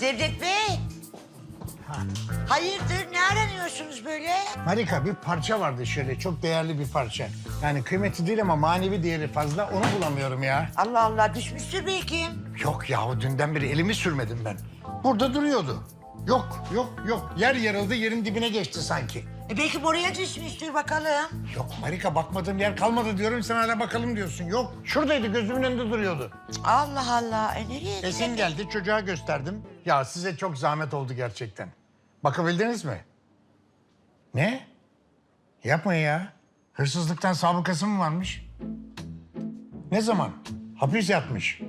Cevdet Bey. Hayırdır ne aranıyorsunuz böyle? Marika bir parça vardı şöyle çok değerli bir parça. Yani kıymeti değil ama manevi değeri fazla onu bulamıyorum ya. Allah Allah düşmüştür belki. Yok yahu dünden beri elimi sürmedim ben. Burada duruyordu. Yok yok yok yer yarıldı yerin dibine geçti sanki. E belki buraya düşmüştür bakalım. Yok Marika bakmadığım yer kalmadı diyorum sen hala bakalım diyorsun. Yok şuradaydı gözümün önünde duruyordu. Allah Allah. E nereye Esin gidelim? geldi çocuğa gösterdim. Ya size çok zahmet oldu gerçekten. Bakabildiniz mi? Ne? Yapmayın ya. Hırsızlıktan sabıkası mı varmış? Ne zaman? Hapis yatmış.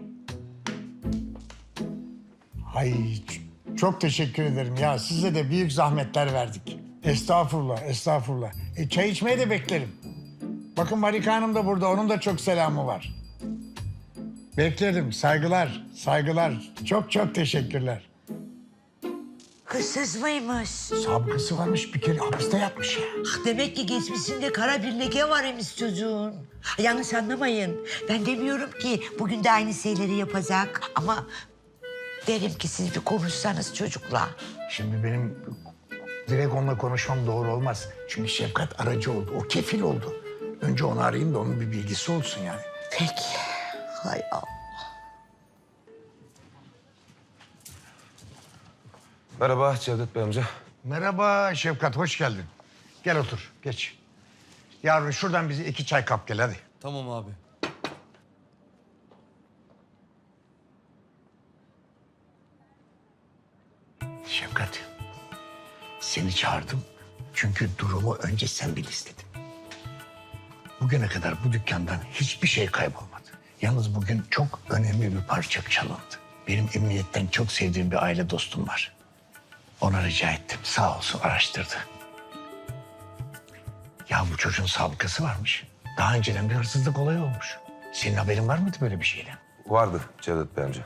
Ay ç- çok teşekkür ederim ya. Size de büyük zahmetler verdik. Estağfurullah, estağfurullah. E, çay içmeye de beklerim. Bakın Marika Hanım da burada. Onun da çok selamı var. Beklerim. Saygılar, saygılar. Çok çok teşekkürler. Hırsız mıymış? Sabıkası varmış bir kere hapiste yatmış ya. Ah, Demek ki geçmişinde kara bir leke var emiş çocuğun. Yanlış anlamayın. Ben demiyorum ki bugün de aynı şeyleri yapacak. Ama derim ki siz bir konuşsanız çocukla. Şimdi benim direkt onunla konuşmam doğru olmaz. Çünkü Şefkat aracı oldu. O kefil oldu. Önce onu arayayım da onun bir bilgisi olsun yani. Peki. Hay Allah. Merhaba Cevdet Bey amca. Merhaba Şefkat, hoş geldin. Gel otur, geç. Yavrum şuradan bize iki çay kap gel hadi. Tamam abi. Şefkat, seni çağırdım. Çünkü durumu önce sen bil istedim. Bugüne kadar bu dükkandan hiçbir şey kaybolmadı. Yalnız bugün çok önemli bir parça çalındı. Benim emniyetten çok sevdiğim bir aile dostum var. Ona rica ettim. Sağ olsun araştırdı. Ya bu çocuğun sabıkası varmış. Daha önceden bir hırsızlık olayı olmuş. Senin haberin var mıydı böyle bir şeyden? Vardı Cevdet Bey amca.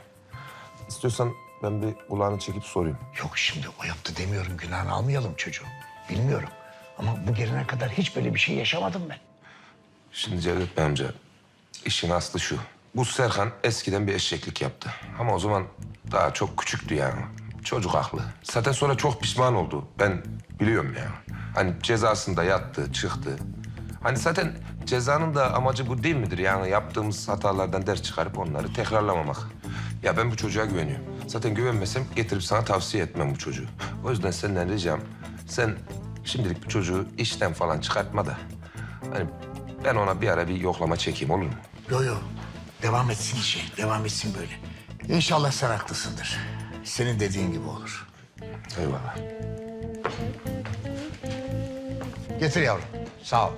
İstiyorsan ben bir kulağını çekip sorayım. Yok şimdi o yaptı demiyorum günahını almayalım çocuğu. Bilmiyorum. Ama bu gelene kadar hiç böyle bir şey yaşamadım ben. Şimdi Cevdet Bey amca, işin aslı şu. Bu Serkan eskiden bir eşeklik yaptı. Ama o zaman daha çok küçüktü yani. Çocuk haklı. Zaten sonra çok pişman oldu. Ben biliyorum yani. Hani cezasında yattı, çıktı. Hani zaten cezanın da amacı bu değil midir? Yani yaptığımız hatalardan ders çıkarıp onları tekrarlamamak. Ya ben bu çocuğa güveniyorum. Zaten güvenmesem getirip sana tavsiye etmem bu çocuğu. O yüzden senden ricam sen şimdilik bu çocuğu işten falan çıkartma da. Hani ben ona bir ara bir yoklama çekeyim olur mu? Yo yo. Devam etsin işe. Devam etsin böyle. İnşallah sen haklısındır. Senin dediğin gibi olur. Eyvallah. Getir yavrum. Sağ ol.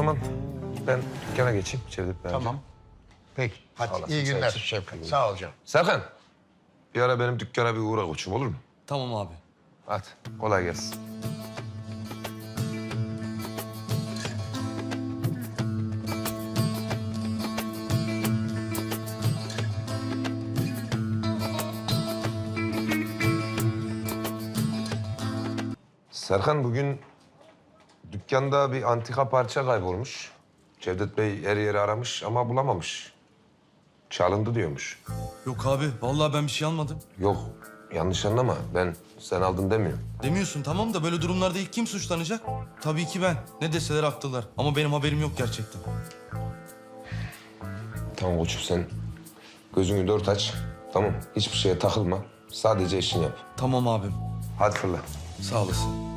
Zaman ben dükkana geçeyim Cevdet Bey. Tamam. Peki. Hadi Sağ olasın, iyi günler. Şevkat. Sağ ol canım. Serkan. Bir ara benim dükkana bir uğra koçum olur mu? Tamam abi. Hadi kolay gelsin. Serkan bugün dükkanda bir antika parça kaybolmuş. Cevdet Bey her yeri aramış ama bulamamış. Çalındı diyormuş. Yok abi vallahi ben bir şey almadım. Yok yanlış anlama ben sen aldın demiyorum. Demiyorsun tamam da böyle durumlarda ilk kim suçlanacak? Tabii ki ben. Ne deseler haklılar. Ama benim haberim yok gerçekten. Tamam koçum sen gözünü dört aç. Tamam hiçbir şeye takılma. Sadece işini yap. Tamam abim. Hadi fırla. Sağ olasın.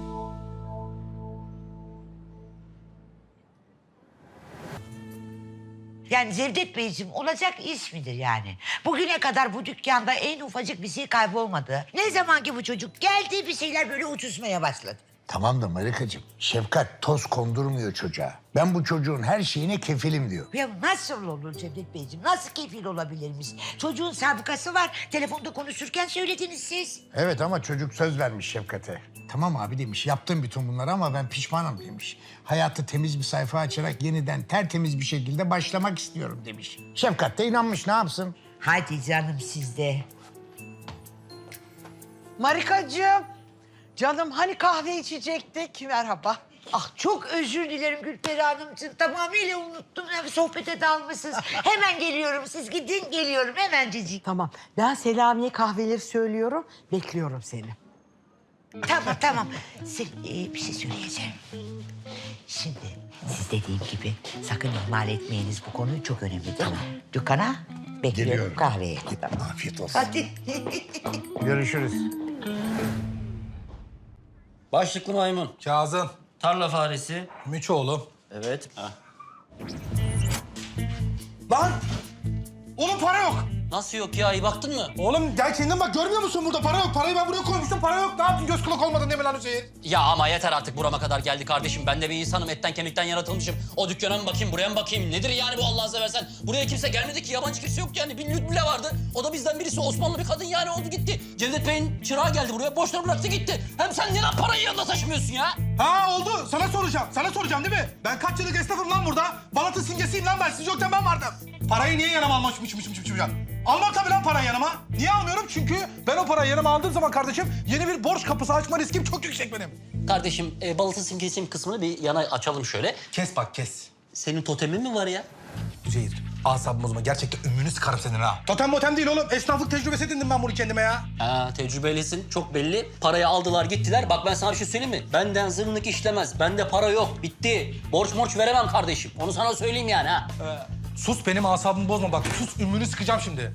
Yani Cevdet Beyciğim olacak iş midir yani? Bugüne kadar bu dükkanda en ufacık bir şey kaybolmadı. Ne zaman ki bu çocuk geldi bir şeyler böyle uçuşmaya başladı. Tamam da Marikacığım, Şefkat toz kondurmuyor çocuğa. Ben bu çocuğun her şeyine kefilim diyor. Ya nasıl olur Cevdet Beyciğim? Nasıl kefil olabilirmiş? Çocuğun sabıkası var. Telefonda konuşurken söylediniz siz. Evet ama çocuk söz vermiş Şefkat'e. Tamam abi demiş, yaptım bütün bunları ama ben pişmanım demiş. Hayatı temiz bir sayfa açarak yeniden tertemiz bir şekilde başlamak istiyorum demiş. Şefkat de inanmış, ne yapsın? Hadi canım sizde. Marikacığım. Canım hani kahve içecektik? Merhaba. Ah çok özür dilerim Gülperi Hanımcığım. Tamamıyla unuttum. Yani sohbete dalmışsınız. Hemen geliyorum. Siz gidin geliyorum hemencecik. Tamam. Ben Selami'ye kahveleri söylüyorum. Bekliyorum seni. Tamam tamam. Siz, e, bir şey söyleyeceğim. Şimdi siz dediğim gibi sakın ihmal etmeyiniz bu konuyu çok önemli değil mi? Dükkana bekliyorum Geliyorum. kahveye. Afiyet olsun. Hadi. Görüşürüz. Başlıklı maymun. Kazım, Tarla faresi. Miçoğlu. Evet. Lan! Oğlum para yok. Nasıl yok ya? İyi baktın mı? Oğlum gel kendin bak görmüyor musun burada para yok. Parayı ben buraya koymuştum para yok. Ne yaptın göz kulak olmadın değil mi lan Hüseyin? Ya ama yeter artık burama kadar geldi kardeşim. Ben de bir insanım. Etten kemikten yaratılmışım. O dükkana mı bakayım, buraya mı bakayım? Nedir yani bu Allah'ını seversen? Buraya kimse gelmedi ki. Yabancı kimse yok yani. Bir lüt bile vardı. O da bizden birisi. Osmanlı bir kadın yani oldu gitti. Cevdet Bey'in çırağı geldi buraya. Boşuna bıraktı gitti. Hem sen neden parayı yanında taşımıyorsun ya? Ha oldu. Sana soracağım. Sana soracağım değil mi? Ben kaç yıllık esnafım lan burada. Balat'ın simgesiyim lan ben. Siz yokken ben vardım. Parayı niye yanıma almışmışım Almam tabii lan parayı yanıma. Niye almıyorum? Çünkü ben o parayı yanıma aldığım zaman kardeşim yeni bir borç kapısı açma riskim çok yüksek benim. Kardeşim e, simgesinin kısmını bir yana açalım şöyle. Kes bak kes. Senin totemin mi var ya? Üzeyir, asabım bozma. Gerçekten ümünü sıkarım senin ha. Totem motem değil oğlum. Esnaflık tecrübesi edindim ben bunu kendime ya. Ha, tecrübelisin, çok belli. Parayı aldılar, gittiler. Bak ben sana bir şey söyleyeyim mi? Benden zırnık işlemez. Bende para yok, bitti. Borç morç veremem kardeşim. Onu sana söyleyeyim yani ha. Sus benim asabımı bozma bak. Sus ümünü sıkacağım şimdi.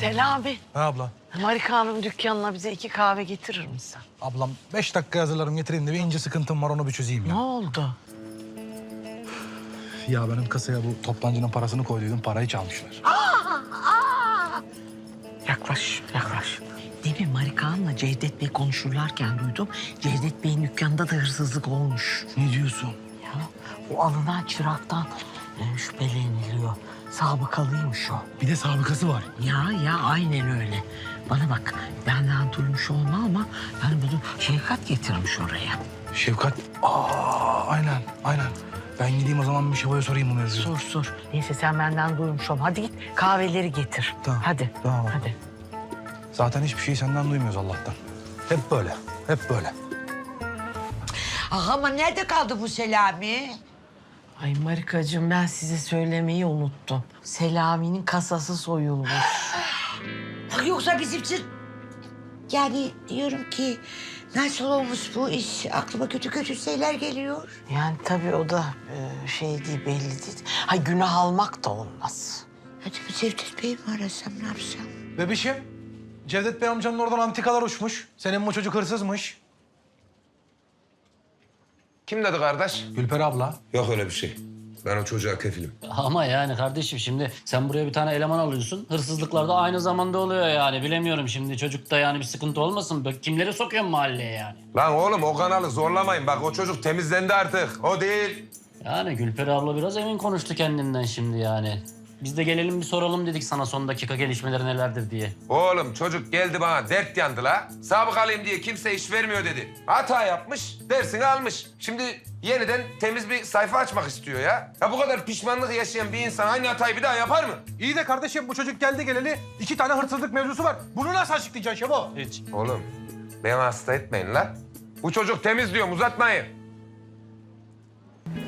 Selami. Ha abla. Marika Hanım dükkanına bize iki kahve getirir misin? Ablam beş dakika hazırlarım getireyim de bir ince sıkıntım var onu bir çözeyim Ne ya. oldu? Ya benim kasaya bu toptancının parasını koyduydum parayı çalmışlar. Yaklaş, yaklaş. Demin Marika Hanım'la Cevdet Bey konuşurlarken duydum. Cevdet Bey'in dükkanında da hırsızlık olmuş. Ne diyorsun? Ya o alınan çıraktan e, şüpheleniliyor. Sabıkalıymış o. Bir de sabıkası var. Ya ya aynen öyle. Bana bak benden duymuş olma ama yani bunu Şevkat getirmiş oraya. Şefkat. Aa aynen aynen. Ben gideyim o zaman bir Şeva'ya sorayım bunu yazıyor. Sor sor. Neyse sen benden duymuş olma. Hadi git kahveleri getir. Tamam, Hadi. tamam. Hadi. Zaten hiçbir şeyi senden duymuyoruz Allah'tan. Hep böyle. Hep böyle. Ah ama nerede kaldı bu Selami? Ay Marikacığım ben size söylemeyi unuttum. Selami'nin kasası soyulmuş. Ah, Yoksa bizim için... Yani diyorum ki nasıl olmuş bu iş? Aklıma kötü kötü şeyler geliyor. Yani tabii o da e, şey değil belli değil. Ha günah almak da olmaz. Hadi bir Cevdet Bey mi arasam ne yapsam? Bebişim. Cevdet Bey amcanın oradan antikalar uçmuş. Senin bu çocuk hırsızmış. Kim dedi kardeş? Gülper abla. Yok öyle bir şey. Ben o çocuğa kefilim. Ama yani kardeşim şimdi sen buraya bir tane eleman alıyorsun. Hırsızlıklar da aynı zamanda oluyor yani. Bilemiyorum şimdi çocukta yani bir sıkıntı olmasın. Bak Kimleri sokuyorsun mahalleye yani? Lan oğlum o kanalı zorlamayın. Bak o çocuk temizlendi artık. O değil. Yani Gülperi abla biraz emin konuştu kendinden şimdi yani. Biz de gelelim bir soralım dedik sana son dakika gelişmeleri nelerdir diye. Oğlum çocuk geldi bana dert yandı la. Sabıkalıyım diye kimse iş vermiyor dedi. Hata yapmış, dersini almış. Şimdi yeniden temiz bir sayfa açmak istiyor ya. Ya bu kadar pişmanlık yaşayan bir insan aynı hatayı bir daha yapar mı? İyi de kardeşim bu çocuk geldi geleli iki tane hırsızlık mevzusu var. Bunu nasıl açıklayacaksın Şebo? Hiç. Oğlum beni hasta etmeyin la. Bu çocuk temiz diyorum uzatmayın.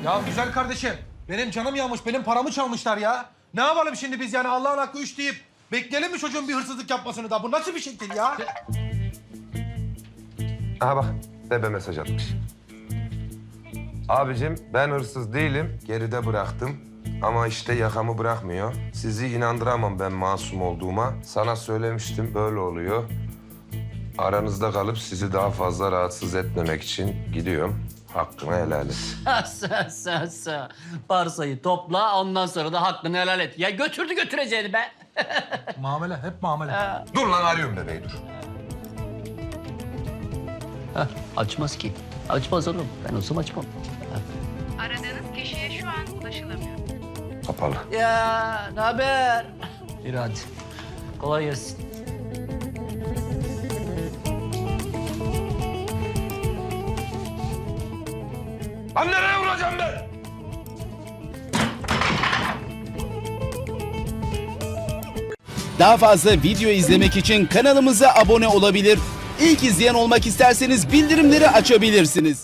Ya güzel kardeşim. Benim canım yanmış, benim paramı çalmışlar ya. Ne yapalım şimdi biz yani Allah'ın hakkı üç deyip bekleyelim mi çocuğun bir hırsızlık yapmasını da? Bu nasıl bir şekil ya? Aha bak bebe mesaj atmış. Abicim ben hırsız değilim. Geride bıraktım. Ama işte yakamı bırakmıyor. Sizi inandıramam ben masum olduğuma. Sana söylemiştim böyle oluyor. Aranızda kalıp sizi daha fazla rahatsız etmemek için gidiyorum. Hakkını helal et. sen sen sen. Parsayı topla ondan sonra da hakkını helal et. Ya götürdü götüreceğini be. muamele, hep muamele. Dur lan arıyorum bebeği dur. Heh, açmaz ki. Açmaz oğlum. Ben olsam açmam. Aradığınız kişiye şu an ulaşılamıyor. Kapalı. Ya ne haber? Hadi. Kolay gelsin. Lan nereye vuracağım ben? Daha fazla video izlemek için kanalımıza abone olabilir. İlk izleyen olmak isterseniz bildirimleri açabilirsiniz.